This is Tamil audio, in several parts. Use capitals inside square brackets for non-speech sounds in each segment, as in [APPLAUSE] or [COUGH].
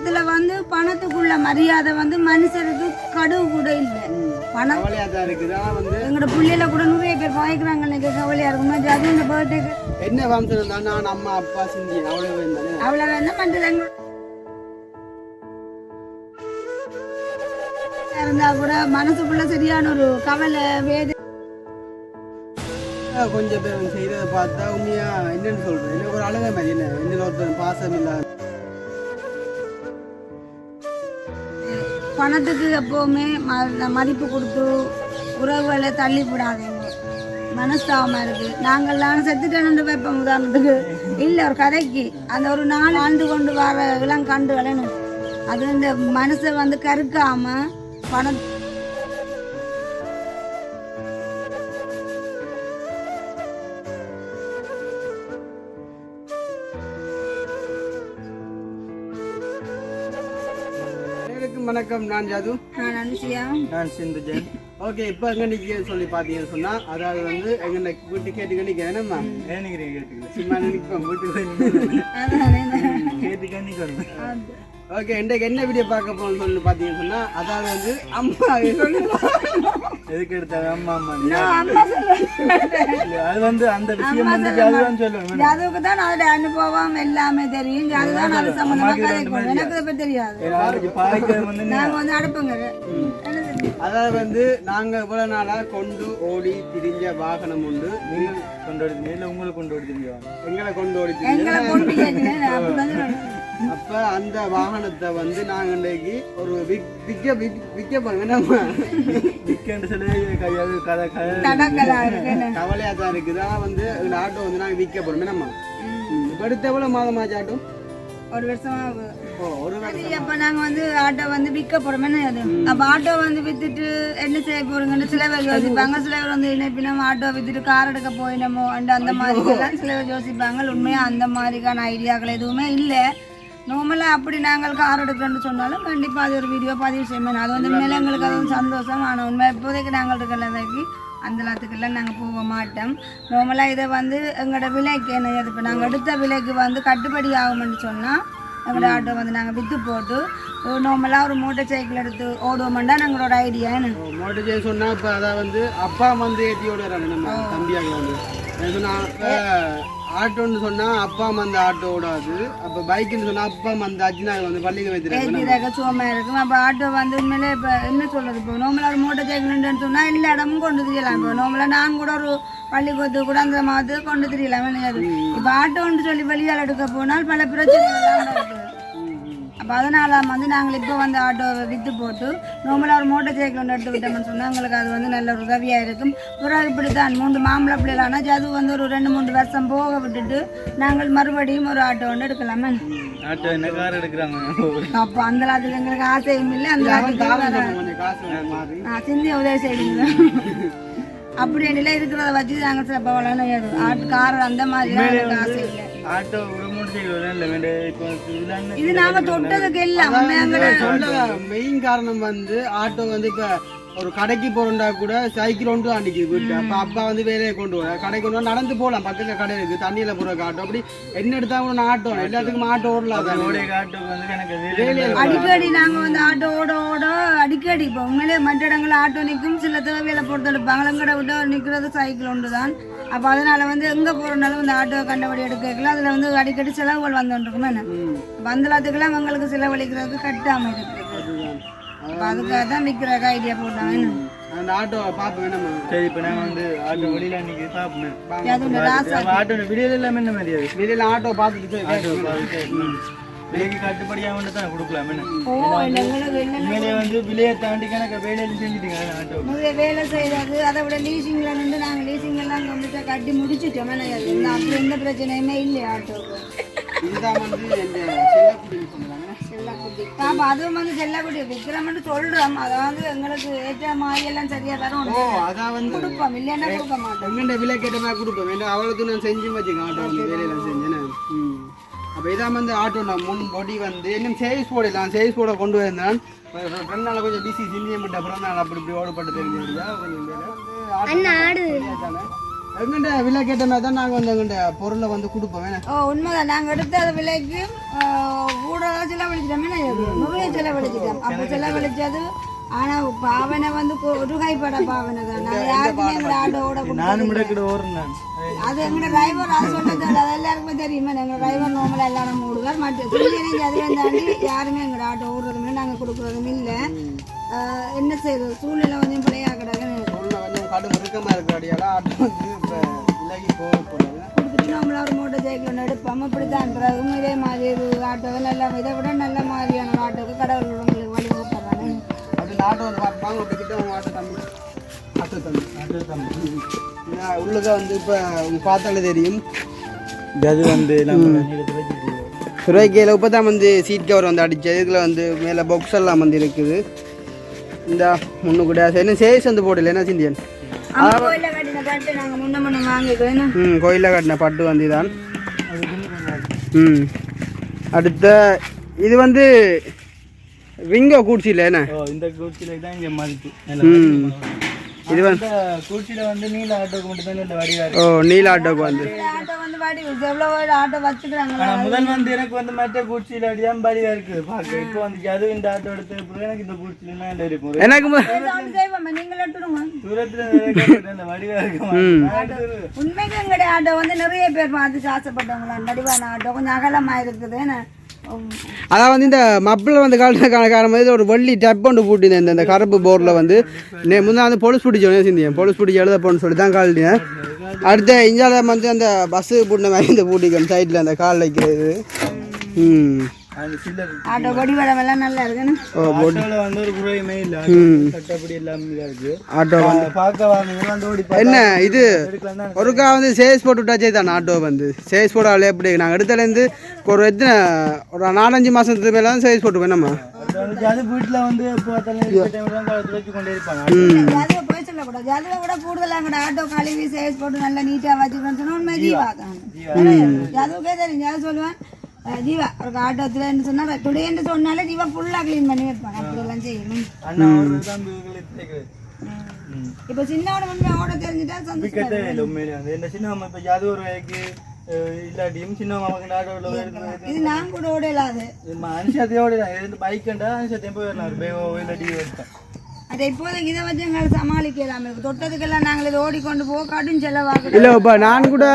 பணத்துல வந்து பணத்துக்குள்ள மரியாதை வந்து மனுஷருக்கு கடுவு கூட இல்லை. பணம் தான் எங்களோட பிள்ளைல கூட நிறைய பேர் வாங்கிக்கிறாங்க எனக்கு கவலையா இருக்கும். அது இந்த பர்த்டேக்கு என்ன வம்சம் நான் அம்மா அப்பா சிந்தி அவ்வளவு அவ்வளவு என்ன பண்றது இருந்தா கூட மனசுக்குள்ள சரியான ஒரு கவலை வேதனை. கொஞ்சம் பேர் செய்யறத பார்த்தா உண்மையா என்னன்னு சொல்றது? ஒரு அழகா மாதிரி என்ன? என்ன ஒருத்தர் பாசம் இல்லாத பணத்துக்கு எப்போவுமே ம- மதிப்பு கொடுத்து உறவுகளை தள்ளி விடாதீங்க. மனஸ்தாபமாக இருக்குது நாங்கள்லாம் செத்துட்டேன்னு வைப்போம் உதாரணத்துக்கு. இல்லை ஒரு கதைக்கு. அந்த ஒரு நாள் ஆண்டு கொண்டு வர இளங்கண்டுகளை அது இந்த மனசை வந்து கருக்காமல் பணம் வணக்கம். நான் ஜாது. நான் அனுஷியா. நான் சிந்து ஜென் ஓகே இப்போ எங்க நிக்க சொல்லி பாத்தீங்கன்னு சொன்னா அதாவது வந்து எங்க வீட்டு கேட்டு நிக்க என்னம்மா ஏனிக்கிறீங்க கேட்டுக்கல சும்மா நிற்போம் வீட்டுக்கு அதானே கேட்டுக்க நிக்கணும். ஓகே இன்றைக்கு என்ன வீடியோ பார்க்க போறோம்னு சொல்லி பாத்தீங்கன்னு சொன்னா அதாவது வந்து அம்மா எதுக்கு எடுத்தாங்க அம்மா அம்மா நான் அம்மா சொல்றேன். அது வந்து அந்த விஷயம் வந்து அதுதான் சொல்லுவேன் அதுக்கு தான் அதோட அனுபவம் எல்லாமே தெரியும். அதுதான் அது சம்பந்தமா கதைக்கணும் எனக்கு இதை பத்தி தெரியாது பாய்க்கிறது வந்து நாங்க வந்து அடுப்புங்க அதாவது வந்து நாங்க இவ்வளவு நாளா கொண்டு ஓடி திரிஞ்ச வாகனம் உண்டு. நீங்க கொண்டு வருது இல்லை உங்களுக்கு கொண்டு வருதுங்க எங்களை கொண்டு ஓடி திரிஞ்ச எங்களை கொண்டு அப்படிதான் சொல்லணும். அப்ப அந்த வாகனத்தை வந்து நாங்க இன்னைக்கு ஒரு விக்- விக்க போறோம். நம்ம? விக்கெண்டு சொல்லி கையாது கதை கதை. தடக்கலா இருக்கு என்ன? [LAUGHS] கவலையா தான் இருக்குது. ஆனா வந்து இந்த ஆட்டோ வந்து நாங்க விற்க போறோம். நம்ம இப்ப அடுத்த எவ்வளவு மாதமாச்சு ஆட்டோ? ஒரு வருஷமா அப்ப நாங்க வந்து ஆட்டோ வந்து விற்க போறோம். என்ன அது? அப்ப ஆட்டோ வந்து வித்துட்டு என்ன செய்ய போறீங்கன்னு சில பேர் யோசிப்பாங்க. சில பேர் வந்து என்ன நம்ம ஆட்டோ வித்துட்டு கார் எடுக்க போயினமோ அந்த அந்த மாதிரி எல்லாம் சில பேர் யோசிப்பாங்க. உண்மையா அந்த மாதிரிக்கான ஐடியாக்கள் எதுவுமே இல்லை. நார்மலாக அப்படி நாங்கள் கார் எடுக்கிறோன்னு சொன்னாலும் கண்டிப்பாக அது ஒரு வீடியோ பதிவு செய்யணும் அது வந்து உண்மையில எங்களுக்கு அது ஒரு சந்தோஷம். ஆனால் உண்மை இப்போதைக்கு நாங்கள் இருக்கிறதுக்கு அந்த எல்லாத்துக்கெல்லாம் நாங்கள் போக மாட்டோம். நார்மலாக இதை வந்து எங்களோட விலைக்கு என்ன இப்போ நாங்கள் எடுத்த விலைக்கு வந்து கட்டுப்படி ஆகும்னு சொன்னால் எங்களோட ஆட்டோ வந்து நாங்கள் விற்று போட்டு நார்மலாக ஒரு மோட்டர் சைக்கிள் எடுத்து ஓடுவோம்டா எங்களோட ஐடியா என்ன? மோட்டர் ஜெய் சொன்னா இப்ப அதான் வந்து அப்பா வந்து ஏற்றி ஓடுறாங்க நம்ம தம்பியாக வந்து. ஆட்டோன்னு சொன்னா அப்பா வந்து ஆட்டோ ஓடாது. அப்ப பைக்குன்னு சொன்னா அப்பா வந்து அஜினாக வந்து பள்ளிக்கு ஏற்றிடாக்க சுகமா இருக்கும். அப்போ ஆட்டோ வந்து உண்மையிலே இப்போ என்ன சொல்றது? இப்போ நார்மலாக ஒரு மோட்டர் சைக்கிள்னு சொன்னால் எல்லா இடமும் கொண்டு தெரியலாம். இப்போ நார்மலாக நான் கூட ஒரு பள்ளிக்கூடத்துக்கு கூட அந்த மாதிரி கொண்டு தெரியலாம். இப்போ ஆட்டோன்னு சொல்லி வெளியால் எடுக்க போனால் பல பிரச்சனைகள் அதனால வந்து நாங்கள் இப்போ வந்து ஆட்டோவை விற்று போட்டு நார்மலாக ஒரு மோட்டர் சைக்கிள் ஒன்று எடுத்து விட்டோம்னு சொன்னால் எங்களுக்கு அது வந்து நல்ல ஒரு உதவியாக இருக்கும். பிறகு இப்படி தான் மூன்று மாம்பழ பிள்ளைகளானா அது வந்து ஒரு ரெண்டு மூணு வருஷம் போக விட்டுட்டு நாங்கள் மறுபடியும் ஒரு ஆட்டோ ஒன்று எடுக்கலாமே? ஆட்டோ என்ன கார் எடுக்கிறாங்க? அப்போ அந்த லாத்துக்கு எங்களுக்கு ஆசையும் இல்லை அந்த லாத்துக்கு வர- கொஞ்சம் காசு வாங்க மாதிரி ஆ, சிந்திய உதவி செய்யுங்க. அப்படி நிலை இருக்கிறத வச்சு நாங்கள் சிறப்பாக வளரணும் ஆட்டு கார் அந்த மாதிரி ஆசை இல்லை. ஆட்டோ இது நாங்க தொட்டதுக்கு இல்ல மெயின் காரணம் வந்து ஆட்டோ வந்து இப்ப ஒரு கடைக்கு போறோம்டா கூட சைக்கிள் ஒன்று அன்னைக்கு வீட்டு அப்ப அப்பா வந்து வேலையை கொண்டு வர. கடைக்கு கொண்டு வர நடந்து போகலாம் பக்கத்துல கடை இருக்கு. தண்ணியில போற ஆட்டோ அப்படி என்ன எடுத்தா கூட ஆட்டோ. எல்லாத்துக்கும் ஆட்டோ ஓடலாம். அடிக்கடி நாங்க வந்து ஆட்டோ ஓட ஓட அடிக்கடி இப்போ உண்மையிலே மற்ற இடங்கள் ஆட்டோ நிற்கும் சில தேவையில பொறுத்து எடுப்பாங்க. எங்கட விட நிற்கிறது சைக்கிள் ஒன்று தான் அப்போ அதனால வந்து எங்கே போகிறனாலும் இந்த ஆட்டோ கண்டபடி எடுக்கல அதில் வந்து அடிக்கடி செலவுகள் வந்துருக்கும் என்ன? அப்போ அந்த எல்லாத்துக்கெல்லாம் எங்களுக்கு செலவழிக்கிறதுக்கு கட்டாமல் இருக்குது அதுக்காக தான் விற்கிறக்கு ஐடியா போட்டாங்க. என்ன? அந்த ஆட்டோ சரி இப்போ வந்து ஆட்டோ வெளியில இந்த ராசா ஆட்டோ வீடியோ எல்லாமே என்ன மாதிரி அது? வெளியில ஆட்டோ பார்த்துட்டு ஆட்டோ விலைக்கு கட்டுப்படியாக வந்து தான் கொடுக்கலாம் என்ன? ஓ எங்களுக்கு என்ன உண்மையிலே வந்து விலையை தாண்டி கணக்கு வேலையில செஞ்சுட்டீங்க ஆட்டோ. முதல்ல வேலை செய்யறது அதை விட லீசிங்ல நின்று நாங்கள் லீசிங் எல்லாம் கம்ப்ளீட்டாக கட்டி முடிச்சிட்டோம் என்ன அது? இந்த அப்படி எந்த பிரச்சனையுமே இல்லை ஆட்டோவுக்கு இதுதான் வந்து என் செல்லக்குட்டின்னு சொல்றாங்க செல்லக்குட்டி பாப்பா அதுவும் வந்து செல்லக்குட்டி விற்கிறோம்னு சொல்றோம் அதை வந்து எங்களுக்கு ஏற்ற மாதிரி எல்லாம் சரியா தரும் ஓ அதான் வந்து கொடுப்போம். இல்லைன்னா கொடுக்க மாட்டோம். எங்கண்ட விலை கேட்ட மாதிரி கொடுப்போம் நான் செஞ்சு வச்சுக்கேன் ஆட்டோ வந்து வேலையில செஞ்சேன்னு ம். அப்போ இதான் வந்து ஆட்டோ. நான் முன் பொடி வந்து இன்னும் சேல்ஸ் போடலாம் சேல்ஸ் போட கொண்டு வந்தேன் ரெண்டு நாள் கொஞ்சம் பிஸி சிந்திய மட்டும் அப்புறம் நான் அப்படி இப்படி ஓடப்பட்டு தெரிஞ்சு கொஞ்சம் வேலை வந்து எங்கண்ட விலை கேட்ட மாதிரி தான் நாங்கள் வந்து எங்கண்ட பொருளை வந்து கொடுப்போம். ஓ உண்மைதான். நாங்கள் எடுத்த அந்த விலைக்கு கூட செலவழிச்சிட்டோமே. நிறைய செலவழிச்சிட்டோம். அப்ப செலவழிச்சது ஆனா பாவனை வந்து கொ- ஒரு கைப்பட பாவனை தான். நான் யாருக்குமே எங்க ஆட்டோட நானும் இடக்கிட ஓடுறேன் நான். அது எங்க டிரைவர் அது சொன்னது அது எல்லாருக்குமே தெரியுமா. எங்க டிரைவர் நார்மலா எல்லாரும் ஓடுவார் மற்ற சிறியனைக்கு அதுவே தாண்டி யாருமே எங்க ஆட்டோ ஓடுறதும் இல்லை நாங்க கொடுக்குறதும் இல்லை. என்ன செய்யறது சூழ்நிலை கொஞ்சம் பிள்ளையா கிடக்கு உள்ள கொஞ்சம் கடும் இறுக்கமாக இருக்கிறாடியால ஆட்டோ வந்து இப்போ விலகி போக கொடுத்துட்டு நம்மள ஒரு மோட்டர் சைக்கிள் ஒன்று எடுப்போம் இப்படித்தான் பிறகும் இதே மாதிரி ஒரு ஆட்டோவை நல்ல இதை விட நல்ல மாதிரியான ஆட்டோவுக்கு கடவுள் உங்களுக்கு வழி வகுப்படுறாங்க அப்படி ஆட்டோ வந்து பார்ப்பாங்க அப்படி கிட்ட அவங்க ஆட்டோ தம்பி. ஆட்டோ தம்பி. அது தம்பி. உள்ளுக்க வந்து இப்போ பார்த்தாலே தெரியும். அது வந்து நம்ம சுரைக்கையில் இப்போ தான் வந்து சீட் கவர் வந்து அடித்தது இதில் வந்து மேலே பாக்ஸ் எல்லாம் வந்து இருக்குது. இந்த முன்னு கூட என்ன சேஸ் வந்து போடல. என்ன சிந்தியன்? கோயிலில் கட்டின பாட்டு நாங்கள் முன்ன முன்ன வாங்கிக்கிறோம் ம் கோயிலில் கட்டின பட்டு வந்து தான் ம். அடுத்த இது வந்து ரிங்கோ கூட்சியில் என்ன? ஓ இந்த கூச்சில தான் இங்க மதிப்பு. ம். இது வந்து கூச்சில வந்து நீல ஆட்டோக்கு மட்டும் தான் இந்த வடிவா ஓ நீல ஆட்டோக்கு வந்து. வாடி எவ்வளோ ஆட்டோ ஆனா முதல் வந்து எனக்கு வந்து மற்ற கூச்சியில அடிதான் வடிவா இருக்குது பாக்க இப்போ வந்து அது இந்த ஆட்டோ எடுத்து எனக்கு இந்த இருக்கும் எனக்கு நீங்கள் தூரத்துல வடிவா இருக்கும் உண்மைக்கு எங்களுடைய ஆட்டோ வந்து நிறைய பேர் பார்த்து ஆசைப்பட்டவங்களா நடிவான ஆட்டோ கொஞ்சம் அகலமாக இருக்குது அதான் வந்து இந்த மப்பில் வந்து காலத்தில் காரணம் ஒரு வள்ளி டப் ஒன்று பூட்டினேன் இந்த- கருப்பு போர்டில் வந்து. நே முன்னா வந்து பொலிஸ் பிடிச்சோன்னே சிந்தியன். பொலிஸ் பிடிச்சி எழுத போகணும்னு சொல்லி தான் காலிட்டேன் அடுத்த இந்தியாவில் வந்து அந்த பஸ்ஸு பூட்டின மாதிரி இந்த பூட்டிக்கணும் சைடில் அந்த கால் வைக்கிறது ம். ஆட்டோ கொடிவடம் எல்லாம் நல்லா இருக்குன்னு. ஓ ஆட்டோல வந்து ஒரு குறையுமே இல்ல. சட்டப்படி எல்லாம் இதா இருக்கு ஆட்டோ வந்து பார்க்க வாங்க. வந்து ஓடி என்ன இது? ஒருக்கா வந்து சேஸ் போட்டு விட்டாச்சே தான் ஆட்டோ வந்து. சேஸ் போடாலே எப்படி நாங்கள் எடுத்தலேருந்து ஒரு எத்தனை ஒரு நாலஞ்சு மாதத்துக்கு மேலே தான் சேஸ் போட்டு வேணாமா அது வீட்டுல வந்து எங்கட ஆட்டோ கழுவி சேஸ் போட்டு நல்லா நீட்டாக ஜாது சொல்லுவேன் ஜீவா ஒரு ஆட்டோத்தில் சொன்னா டுடேன்னு சொன்னாலே ஜீவா ஃபுல்லாக க்ளீன் பண்ணி வைப்பாங்க. அப்படியெல்லாம் செய்யணும். இப்போ சின்னவன உண்மை ஓட தெரிஞ்சுட்டா சந்தோஷம் உண்மையிலே வந்து. இந்த சின்ன மாமா இப்போ அது ஒரு வகைக்கு அஹ், இல்லாட்டியும் சின்ன மாமாக்கு நாட்டோட இது நான் கூட ஓட இல்லாது அனுஷத்தையோட இருந்து பைக்கண்டா அனுஷத்தையும் போய் வரலாம் ஒரு பேவோ இல்லாட்டி அதை இப்போதைக்கு இதை வச்சு எங்களை சமாளிக்கலாம் தொட்டதுக்கெல்லாம் நாங்கள் இதை ஓடிக்கொண்டு போக கடும் செலவாகுது. இல்லை இப்போ நான் கூட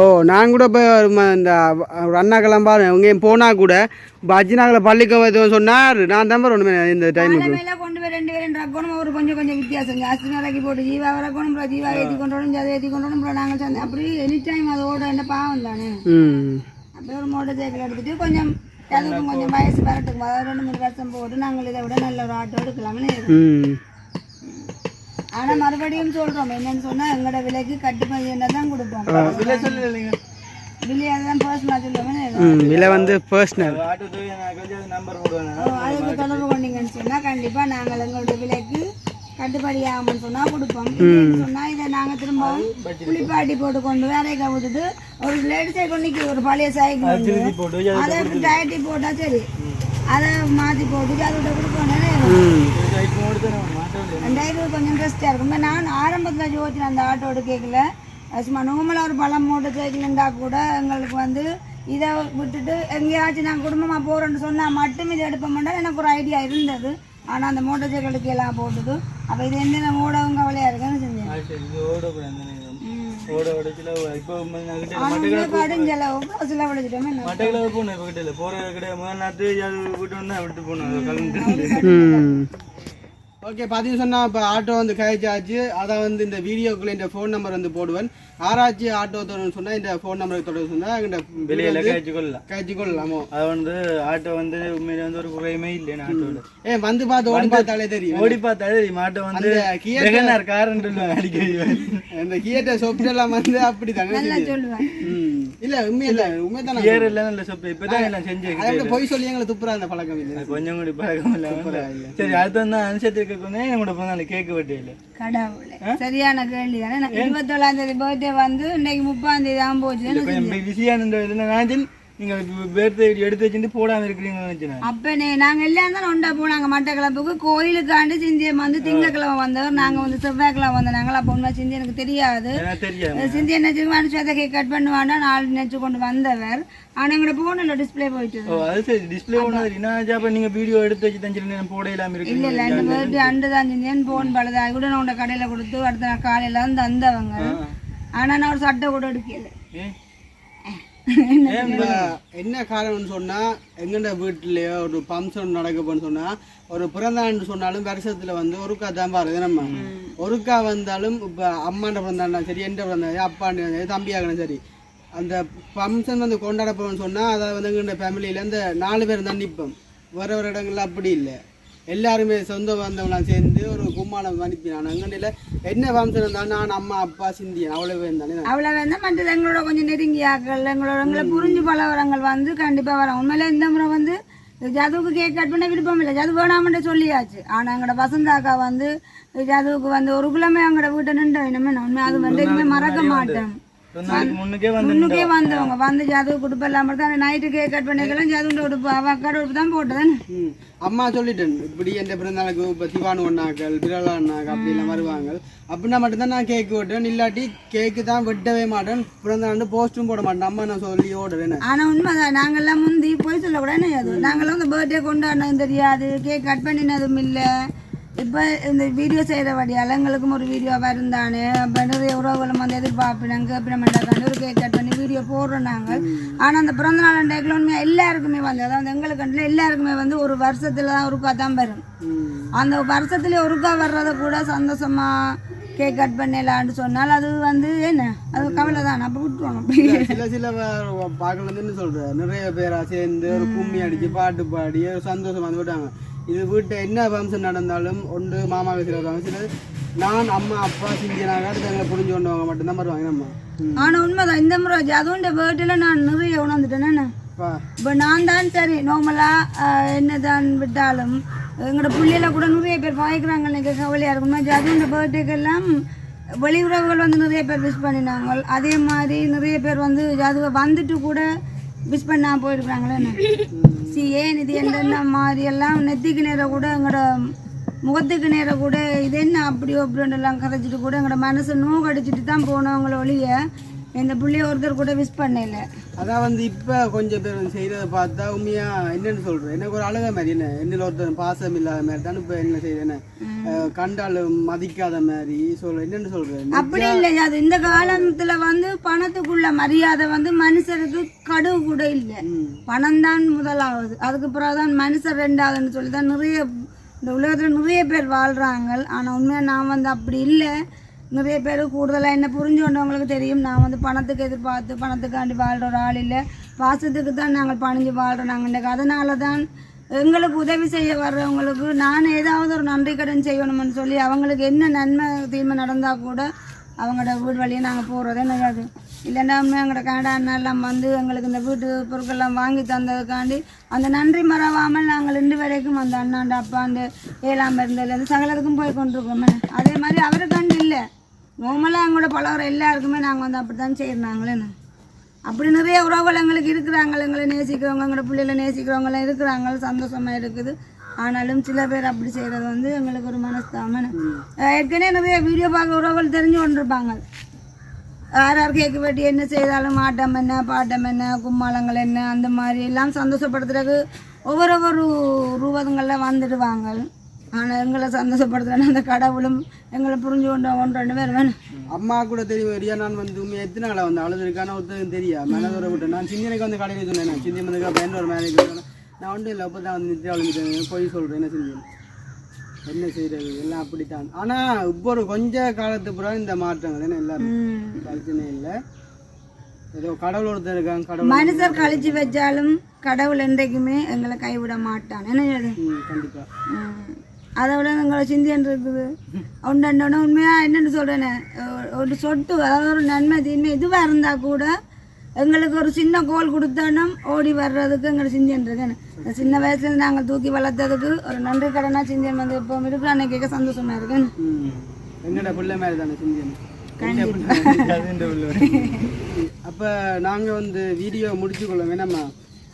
ஓ நான் கூட இப்போ இந்த அண்ணா கிளம்பாரு எங்கேயும் போனால் கூட இப்போ அஜினாக்கில் பள்ளிக்கு எதுவும் சொன்னார். நான் தான் ஒன்றுமே இந்த டைமுக்கு மேல கொண்டு போய் ரெண்டு பேரும் ரக்கணும் ஒரு கொஞ்சம் கொஞ்சம் வித்தியாசம். ஜாஸ்தி இறக்கி போட்டு ஜீவா வரக்கணும் அப்புறம் ஜீவா ஏற்றி கொண்டு வரணும் ஜதை ஏற்றி கொண்டு வரணும் அப்புறம் நாங்கள் சொன்னோம் அப்படி எனி டைம் அதை ஓட என்ன பாவம் தானே. அப்படியே ஒரு மோட்டர் சைக்கிள் எடுத்துட்டு கொஞ்சம் கொஞ்சம் வயசு வரட்டுக்கு அதாவது ரெண்டு மூணு வருஷம் போட்டு நாங்கள் இதை விட நல்ல ஒரு ஆட்டோ எடுக்கலாம்னு ம். ஆனா மறுபடியும் சொல்றோம். என்னன்னு சொன்னா எங்களோட விலைக்கு கட்டுப்படி என்ன தான் கொடுப்போம். இல்லை சொல்லல இல்லைங்க விலை அதுதான் பர்சனலாக சொல்லுவேன் ம் விலை வந்து பர்சனல் அதுக்கு தொடர்பு கொண்டீங்கன்னு சொன்னா கண்டிப்பா நாங்கள் எங்களுடைய விலைக்கு கட்டுப்படி ஆகும்னு சொன்னா கொடுப்போம். இல்லைன்னு சொன்னா இதை நாங்க திரும்ப குளிப்பாட்டி போட்டு கொண்டு வேற கவுத்துட்டு ஒரு லேடி சைக்கிள் நிற்கி ஒரு பழைய சைக்கிள் போட்டு அதை டயட்டி போட்டா சரி. அதை மாத்தி போட்டு அதை கொடுக்கணும் ரெண்டாயிரம் கொஞ்சம் ரெஸ்டாக இருக்கும். நான் ஆரம்பத்தில் யோசிச்சேன் அந்த ஆட்டோ எடுக்கல சும்மா நோமலாக ஒரு பழம் மோட்டர் சைக்கிள் இருந்தால் கூட எங்களுக்கு வந்து இதை விட்டுட்டு எங்கேயாச்சும் நான் குடும்பமாக போகிறேன்னு சொன்னால் மட்டும் இதை எடுப்ப மாட்டேன் எனக்கு ஒரு ஐடியா இருந்தது. ஆனால் அந்த மோட்டர் சைக்கிளுக்கு எல்லாம் போட்டுது அப்போ இது என்ன ஓடவும் கவலையாக இருக்குன்னு செஞ்சேன்? சரி இது ஓடக்கூடாது அந்த நேரம். ம். ஓட ஓட சில இப்போ கிட்ட கிட்ட இல்லை. போகிற கிடையாது முதல் நாட்டு அது விட்டு வந்தால் ஓகே பார்த்தீங்கன்னு சொன்னால் இப்போ ஆட்டோ வந்து கழிச்சாச்சு அதை வந்து இந்த வீடியோக்குள்ள இந்த ஃபோன் நம்பர் வந்து போடுவேன். ஆராய்ச்சி ஆட்டோ தொடர்னு சொன்னால் இந்த ஃபோன் நம்பருக்கு தொடர்பு சொன்னால் எங்கிட்ட வெளியில காய்ச்சி கொள்ளலாம் கழிச்சு கொள்ளலாமோ அது வந்து ஆட்டோ வந்து உண்மையில வந்து ஒரு குறையுமே இல்லை ஆட்டோட ஏ வந்து பார்த்து ஓடி பார்த்தாலே தெரியும். ஓடி பார்த்தாலே தெரியும். ஆட்டோ வந்து அந்த கியர் வெகனார் காரண்ட் அடிக்கடி இந்த கியேட்டர் சொப்டெல்லாம் வந்து அப்படி தானே இல்லை உண்மை இல்லை உண்மை தானே கியர் எல்லாம் நல்ல சொப்பு இப்பதான் எல்லாம் செஞ்சு பொய் சொல்லி எங்களை துப்புற அந்த பழக்கம் இல்லை கொஞ்சம் கூட பழக்கம் இல்லை. சரி அது வந்து அனுசத்துக்கு கொஞ்சம் என் கூட போனாலும் கேக்கு வெட்டி இல்லை கடவுளே சரியான கேள்வி தானே? இருபத்தேழாம் தேதி பர்த்டே வந்து இன்னைக்கு முப்பாம் தேதி ஆகும் போச்சு. பிஸியான சரி நீங்க பேர்த்து எடுத்து வச்சுட்டு போடாம இருக்கிறீங்கன்னு நினைச்சேன் அப்பனே நாங்க எல்லாம் தான் ஒண்டா போனாங்க மட்டக்கிழப்புக்கு கோயிலுக்காண்டு சிந்தியம் வந்து திங்கக்கிழமை வந்தவர் நாங்க வந்து செவ்வாய்க்கிழமை வந்த நாங்கள் அப்போ உண்மை சிந்தி எனக்கு தெரியாது. சிந்தி என்ன மனுஷத்தை கேக் கட் பண்ணுவாண்டா நாலு நினைச்சு கொண்டு வந்தவர். ஆனா எங்களோட போனில் டிஸ்பிளே போயிட்டு அது சரி. டிஸ்பிளே ஒன்று என்ன அப்ப நீங்க வீடியோ எடுத்து வச்சு தஞ்சிட்டு போட இல்லாம இல்ல இருக்கீங்க இல்ல இந்த பேர்டு அண்டு தான் சிந்தியன் போன் பழுதா கூட நான் உண்ட கடையில கொடுத்து அடுத்த நாள் காலையில தான் தந்தவங்க. ஆனா நான் ஒரு சட்டை கூட எடுக்கல. என்ன காரணம்னு சொன்னா எங்கட வீட்டுலயோ ஒரு ஃபங்க்ஷன் நடக்குதுன்னு சொன்னா ஒரு பிறந்தாண்டு சொன்னாலும் வருஷத்துல வந்து ஒருக்கா தான் பாருது நம்ம ஒருக்கா வந்தாலும் இப்ப அம்மாண்ட பிறந்தாண்டா சரி எந்த பிறந்தாங்க அப்பாண்ட சரி தம்பியாகணும் சரி. அந்த ஃபங்க்ஷன் வந்து கொண்டாட போகணும்னு சொன்னா அதை வந்து எங்கட ஃபேமிலியில இந்த நாலு பேர் தான் நிற்போம் வேற ஒரு இடங்கள்ல அப்படி இல்லை. எல்லாருமே சொந்த வந்தவங்களாம் சேர்ந்து ஒரு கும்மாளம் அனுப்பினான் எங்கண்டில என்ன ஃபங்க்ஷன் இருந்தாலும் நான் அம்மா அப்பா சிந்தியன் அவ்வளோ பேர் தானே அவ்வளவு வந்து மற்றது எங்களோட கொஞ்சம் நெருங்கியாக்கள் எங்களோட எங்களை புரிஞ்சு பழகிறவங்கள் வந்து கண்டிப்பா வரோம். உண்மையில இந்த முறை வந்து ஜதுவுக்கு கேக் கட் பண்ண விருப்பம் இல்லை. ஜது வேணாமன்ட்டு சொல்லியாச்சு. ஆனா எங்களோட வசந்தாக்கா வந்து ஜதுவுக்கு வந்து ஒரு கிழமை எங்களோட வீட்டை நின்று இனிமே நான். அது என்றைக்குமே மறக்க மாட்டேன். முன்னுக்கே வந்து வந்தவங்க. வந்து ஜது குடுப்பம் இல்லாம தான் நைட்டு கேக் கட் பண்ணிக்கலாம் ஜதுண்ட உடுப்பு அவ கடை உடுப்பு தான் போட்டதானே. அம்மா சொல்லிட்டேன் இப்படி என் பிறந்தநாளுக்கு இப்போ திவானு ஒண்ணாக்கள் பிறலா அண்ணாக்கள் அப்படிலாம் வருவாங்க. அப்படின்னா மட்டும்தான் நான் கேக் வெட்டுவேன் இல்லாட்டி கேக்கு தான் வெட்டவே மாட்டேன் பிறந்தநாள் போஸ்ட்டும் போட மாட்டேன். அம்மா நான் சொல்லி ஓடுறேன் ஆனா உண்மைதான். நாங்கெல்லாம் முந்தி போய் சொல்லக்கூடாது. அது நாங்கெல்லாம் இந்த பர்த்டே கொண்டாடினதும் தெரியாது கேக் கட் பண்ணினதும் இல்லை. இப்போ இந்த வீடியோ செய்கிற வழியால் எங்களுக்கும் ஒரு வீடியோ வருந்தானே நிறைய உறவுகளும் வந்து எதிர்பார்ப்பினாங்க கேப்பிடமெண்டாக்காண்டு ஒரு கேக் கட் பண்ணி வீடியோ போடுறோம் நாங்கள் ஆனால் அந்த பிறந்த நாள் அன்றைக்குள்ள உண்மையா எல்லாருக்குமே வந்து அதாவது எங்களுக்கு எல்லாருக்குமே வந்து ஒரு வருஷத்துல தான் ஒருக்கா தான் வரும். அந்த வருஷத்துல ஒருக்கா வர்றத கூட சந்தோஷமா கேக் கட் பண்ணலான்னு சொன்னால் அது வந்து என்ன? அது கவலை தான். அப்போ விட்டுருவோம். அப்படி சில சில பார்க்கல வந்து என்ன சொல்ற நிறைய பேரா சேர்ந்து ஒரு கும்மி அடிச்சு பாட்டு பாடி ஒரு சந்தோஷமா வந்து விட்டாங்க. இது வீட்டை என்ன ஃபங்க்ஷன் நடந்தாலும் ஒன்று மாமா வயசுல வருவாங்க சில நான் அம்மா அப்பா சிந்தியனாக அடுத்து எங்களை புரிஞ்சு கொண்டவங்க மட்டும்தான் வருவாங்க. நம்ம ம். ஆனா உண்மைதான். இந்த முறை அதுவும் பேர்ட்டில் நான் நிறைய உணர்ந்துட்டேன். இப்போ நான் தான் சரி. நார்மலாக என்னதான் விட்டாலும் எங்களோட பிள்ளையில கூட நிறைய பேர் பாய்க்கிறாங்க எனக்கு கவலையாக இருக்கும். அதுவும் பேர்ட்டேக்கெல்லாம் வெளியுறவுகள் வந்து நிறைய பேர் விஷ் பண்ணினாங்க. அதே மாதிரி நிறைய பேர் வந்து அது வந்துட்டு கூட விஷ் பண்ணாம போயிருக்கிறாங்களே சி ஏன் இது என்னென்ன மாதிரி எல்லாம் நெத்திக்கு நேரம் கூட எங்களோட முகத்துக்கு நேரம் கூட இது என்ன அப்படியோ அப்படின்னு எல்லாம் கதைச்சிட்டு கூட எங்களோட மனசை நோக்கடிச்சிட்டு தான் போனோம் அவங்கள ஒழிய இந்த பிள்ளைய ஒருத்தர் கூட விஷ் பண்ணல. அதான் வந்து இப்ப கொஞ்சம் பேர் வந்து செய்யறத பார்த்தா உண்மையா என்னன்னு சொல்றேன் எனக்கு ஒரு அழகா மாதிரி என்ன? என்னில் ஒருத்தர் பாசம் இல்லாத மாதிரி தான் இப்ப என்ன செய்யறேன்னு கண்டாலும் மதிக்காத மாதிரி சொல்ற என்னன்னு சொல்றேன் அப்படி இல்லை அது இந்த காலத்துல வந்து பணத்துக்குள்ள மரியாதை வந்து மனுஷருக்கு கடுவு கூட இல்லை. பணம் தான் முதலாவது. அதுக்கு பிறகுதான் மனுஷர் ரெண்டாவதுன்னு சொல்லி தான் நிறைய இந்த உலகத்துல நிறைய பேர் வாழ்றாங்க. ஆனா உண்மையா நான் வந்து அப்படி இல்லை. நிறைய பேர் கூடுதலாக என்ன புரிஞ்சு கொண்டவங்களுக்கு தெரியும். நான் வந்து பணத்துக்கு எதிர்பார்த்து பணத்துக்காண்டி வாழ்கிற ஒரு ஆள் இல்லை. பாசத்துக்கு தான் நாங்கள் பணிஞ்சு வாழ்கிறோம் நாங்கள் இன்றைக்கு அதனால தான் எங்களுக்கு உதவி செய்ய வர்றவங்களுக்கு நான் ஏதாவது ஒரு நன்றி கடன் செய்யணும்னு சொல்லி அவங்களுக்கு என்ன நன்மை தீமை நடந்தால் கூட அவங்களோட வீடு வழியை நாங்கள் போகிறதே என்னது? இல்லைன்னா எங்களோட கனடா எல்லாம் வந்து எங்களுக்கு இந்த வீட்டு பொருட்கள்லாம் வாங்கி தந்ததுக்காண்டி அந்த நன்றி மறவாமல் நாங்கள் ரெண்டு வரைக்கும் அந்த அண்ணாண்ட அப்பாண்டு ஏழாம் இருந்ததுலேருந்து சகலத்துக்கும் போய் கொண்டிருக்கோமே. அதே மாதிரி அவருக்காண்டு இல்லை. நார்மலாக எங்களோட பழகிற எல்லாருக்குமே நாங்கள் வந்து அப்படி தான் செய்கிறாங்களேன்னு அப்படி நிறைய உறவுகள் எங்களுக்கு இருக்கிறாங்க எங்களை நேசிக்கிறவங்க எங்களோட பிள்ளைகளை நேசிக்கிறவங்களாம் இருக்கிறாங்க சந்தோஷமாக இருக்குது. ஆனாலும் சில பேர் அப்படி செய்கிறது வந்து எங்களுக்கு ஒரு மனஸ்தாமன் ஏற்கனவே நிறைய வீடியோ பார்க்க உறவுகள் தெரிஞ்சு கொண்டிருப்பாங்க. யார் யார் கேட்க வெட்டி என்ன செய்தாலும் ஆட்டம் என்ன பாட்டம் என்ன கும்மாளங்கள் என்ன அந்த மாதிரி எல்லாம் சந்தோஷப்படுத்துறதுக்கு ஒவ்வொரு ஒவ்வொரு ரூபங்களில் வந்துடுவாங்க. ஆனால் எங்களை சந்தோஷப்படுத்துறேன்னு அந்த கடவுளும் எங்களை புரிஞ்சு கொண்டு ஒன்று ரெண்டு பேர் வேணும். அம்மா கூட தெரியும் வரியா நான் வந்து உண்மையா எத்தனை நாளா வந்து அழுதுருக்கான? ஒருத்தருக்கு தெரியா? மேனதோட விட்டு நான் சிந்தியனுக்கு வந்து கடையில் சொன்னேன் சிந்தி வந்து பயன் ஒரு மேனேஜர் நான் ஒன்றும் இல்லை அப்போ தான் வந்து நித்தியா விழுந்துட்டேன் போய் சொல்கிறேன் என்ன சிந்தியன்? என்ன செய்யறது எல்லாம் அப்படித்தான். ஆனா இப்போ ஒரு கொஞ்ச காலத்துக்கு பிறகு இந்த மாற்றங்கள் என்ன எல்லாரும். பிரச்சனை இல்லை. ஏதோ கடவுள் ஒருத்தர் இருக்காங்க கடவுள் மனுஷர் கழிச்சு வச்சாலும் கடவுள் என்றைக்குமே எங்களை கைவிட மாட்டான். என்ன சொல்றது? அதை விட எங்களை சிந்தியன் இருக்குது. ஒன்று உண்மையா என்னன்னு சொல்றேனே. ஒ- ஒரு சொட்டு அதாவது ஒரு நன்மை தீன்மை இதுவாக இருந்தால் கூட எங்களுக்கு ஒரு சின்ன கோல் கொடுத்தோன்னா ஓடி வர்றதுக்கு எங்களை சிந்தியன் இருக்குன்னு சின்ன வயசுல நாங்கள் தூக்கி வளர்த்ததுக்கு ஒரு நன்றி கடனா சிந்தியன் வந்து இப்போ இருக்கிற அன்னைக்கு கேட்க சந்தோஷமா இருக்குன்னு எங்கட பிள்ளை மாதிரி தானே சிந்தியன் உள்ள அப்போ நாங்கள் வந்து வீடியோ முடிச்சுக்கொள்ளும் வேணாமா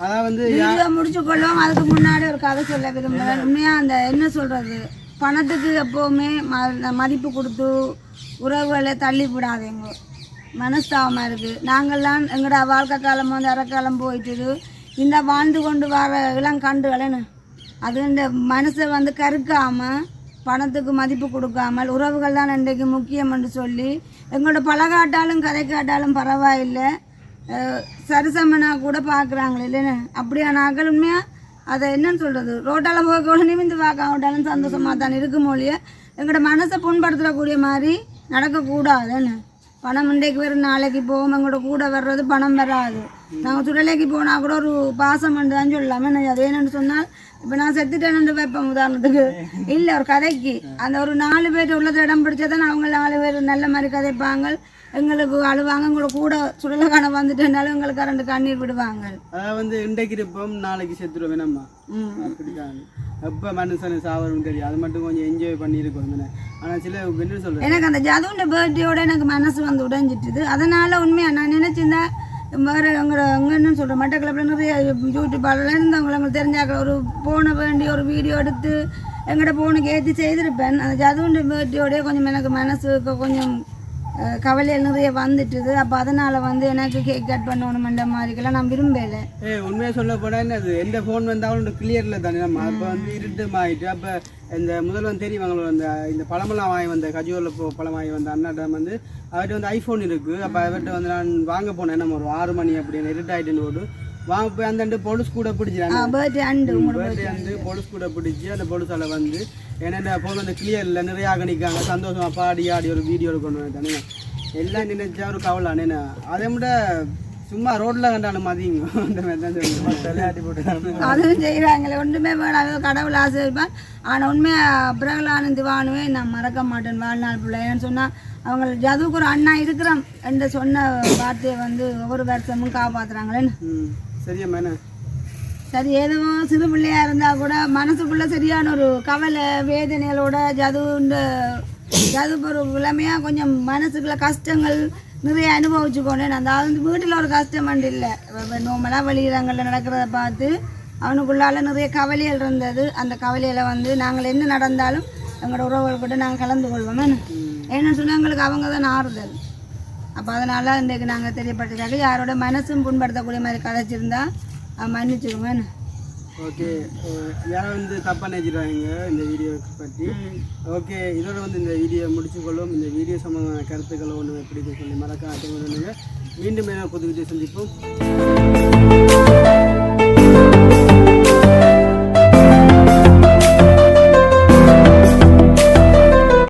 வந்து வீடியோ முடிச்சு கொள்வோம் அதுக்கு முன்னாடி ஒரு கதை சொல்ல விரும்புகிறேன் உண்மையா அந்த என்ன சொல்றது? பணத்துக்கு எப்போவுமே ம- மதிப்பு கொடுத்து உறவுகளை தள்ளி விடாதீங்க. மனஸ்தாபமாக இருக்குது நாங்கள்லாம் எங்களோட வாழ்க்கை காலம் வந்து அறக்காலம் போயிட்டுது. இந்த வாழ்ந்து கொண்டு வர இளங்கண்டுகளேன்னு அது இந்த மனசை வந்து கருக்காமல் பணத்துக்கு மதிப்பு கொடுக்காமல் உறவுகள் தான் இன்றைக்கு முக்கியம் என்று சொல்லி எங்களோட பழகாட்டாலும் கதை காட்டாலும் பரவாயில்லை. சரிசமனாக சரிசமனா கூட பார்க்குறாங்களே இல்லைன்னு அப்படியானாக்கள் உண்மையாக அதை என்னன்னு சொல்கிறது ரோட்டால் போக கூட நிமிந்து பார்க்காவிட்டாலும் சந்தோஷமாக தான் இருக்கும் மொழிய எங்களோட மனசை புண்படுத்தக்கூடிய மாதிரி நடக்கக்கூடாதுன்னு. பணம் இன்றைக்கு வரும் நாளைக்கு போகும் எங்களோட கூட வர்றது பணம் வராது. நாங்கள் சுடலைக்கு போனால் கூட ஒரு பாசம் தான் சொல்லலாமே. நான் அது என்னன்னு சொன்னால் இப்போ நான் செத்துட்டேன்னு வைப்பேன் உதாரணத்துக்கு. இல்லை ஒரு கதைக்கு. அந்த ஒரு நாலு பேர் உள்ளது இடம் பிடிச்சதான் அவங்க நாலு பேர் நல்ல மாதிரி கதைப்பாங்க. எங்களுக்கு அழுவாங்க எங்களோட கூட சுடலைக்கான வந்துட்டேனாலும் எங்களுக்கு ரெண்டு கண்ணீர் விடுவாங்க. அதாவது வந்து இன்றைக்கு இருப்போம் நாளைக்கு செத்துருவோம் வேணாமா அப்படிதான் எப்போ மனுஷனு சாவரும் தெரியும். அது மட்டும் கொஞ்சம் என்ஜாய் பண்ணியிருக்கோம் ஆனால் சில என்ன சொல்கிறேன் எனக்கு அந்த ஜதுண்ட பர்த்டேயோட எனக்கு மனசு வந்து உடைஞ்சிட்டுது. அதனால உண்மையா நான் நினைச்சிருந்தேன் வேறு எங்களை எங்கன்னு சொல்கிற மட்டக்கிழப்பில் நிறைய யூடியூப்பாளர்ல இருந்தவங்களை உங்களுக்கு தெரிஞ்சாக்க ஒரு ஃபோனை வேண்டி ஒரு வீடியோ எடுத்து எங்கள்கிட்ட ஃபோனுக்கு ஏற்றி செய்திருப்பேன். அந்த ஜதுண்ட பர்த்டேயோடய கொஞ்சம் எனக்கு மனசுக்கு கொஞ்சம் கவலைகள் நிறைய வந்துட்டுது. அப்போ அதனால் வந்து எனக்கு கேக் கட் பண்ணணுமென்ற மாதிரிக்கெல்லாம் நான் விரும்பலை. ஏ உண்மையாக சொல்ல போனால் என்னது? எந்த ஃபோன் வந்தாலும் கிளியரில் தானே நம்ம? அப்போ வந்து இருட்டு ஆயிட்டு அப்போ இந்த முதல்வன் தெரியுவாங்களோ அந்த இந்த பழமெல்லாம் வாங்கி வந்த கஜூரில் போ பழம் வாங்கி வந்த அண்ணாட்டம் வந்து அவர்கிட்ட வந்து ஐஃபோன் இருக்குது அப்போ அவர்கிட்ட வந்து நான் வாங்க போனேன். நம்ம ஒரு ஆறு மணி அப்படின்னு இருட்டு ஆகிட்டுன்னு போட்டு வாங்க போய் அந்த பொலிஸ் கூட வந்து பொலிஸ் கூட பிடிச்சி அந்த பொலிஸால வந்து என்னென்ன ஃபோன் வந்து கிளியரில் நிறைய ஆகணிக்காங்க சந்தோஷமா பாடி ஆடி ஒரு வீடியோ எடுக்கணும் தானே எல்லாம் நினைச்சா ஒரு கவலை அண்ணே அதை விட சும்மா ரோட்ல கண்டாலும் மதிங்க. அந்த மாதிரி தான் போட்டு அதுவும் செய்கிறாங்களே ஒன்றுமே வேணாம் கடவுள் ஆசீர்வான் ஆனால் உண்மையாக பிரகலானந்த் திவானுவே நான் மறக்க மாட்டேன். வாழ்நாள் பிள்ளைன்னு சொன்னால் அவங்க ஜதுவுக்கு ஒரு அண்ணா இருக்கிறோம் என்று சொன்ன வார்த்தையை வந்து ஒவ்வொரு வருஷமும் காப்பாற்றுறாங்களேன்னு ம் சரியா என்ன சரி ஏதோ சிறு பிள்ளையா இருந்தால் கூட மனசுக்குள்ளே சரியான ஒரு கவலை வேதனைகளோட ஜதுன்ற ஜது ஒரு இளமையாக கொஞ்சம் மனசுக்குள்ள கஷ்டங்கள் நிறைய அனுபவிச்சுக்கொண்டேன் அந்த அது வந்து வீட்டில் ஒரு கஷ்டம் இல்லை. நோமலாக வெளியிடங்களில் நடக்கிறத பார்த்து அவனுக்குள்ளால நிறைய கவலைகள் இருந்தது. அந்த கவலையில் வந்து நாங்கள் என்ன நடந்தாலும் எங்களோட உறவுகள் கூட நாங்கள் கலந்து கொள்வோம். ஏன்னு சொன்னால் எங்களுக்கு அவங்க தான் ஆறுதல். அப்போ அதனால் இன்றைக்கு நாங்கள் தெரியப்பட்டதாக யாரோட மனசும் புண்படுத்தக்கூடிய மாதிரி கதைச்சிருந்தா மன்னிச்சுக்கோங்க. ஓகே யாரும் வந்து தப்பாக நினைச்சிடுவாங்க இந்த வீடியோ பற்றி ஓகே இதோட வந்து இந்த வீடியோ முடிச்சுக்கொள்ளும். இந்த வீடியோ சம்மந்தமான கருத்துக்களை ஒன்று எப்படி சொல்லி மறக்காம மீண்டும் மேலே புது வீடியோ சந்திப்போம்.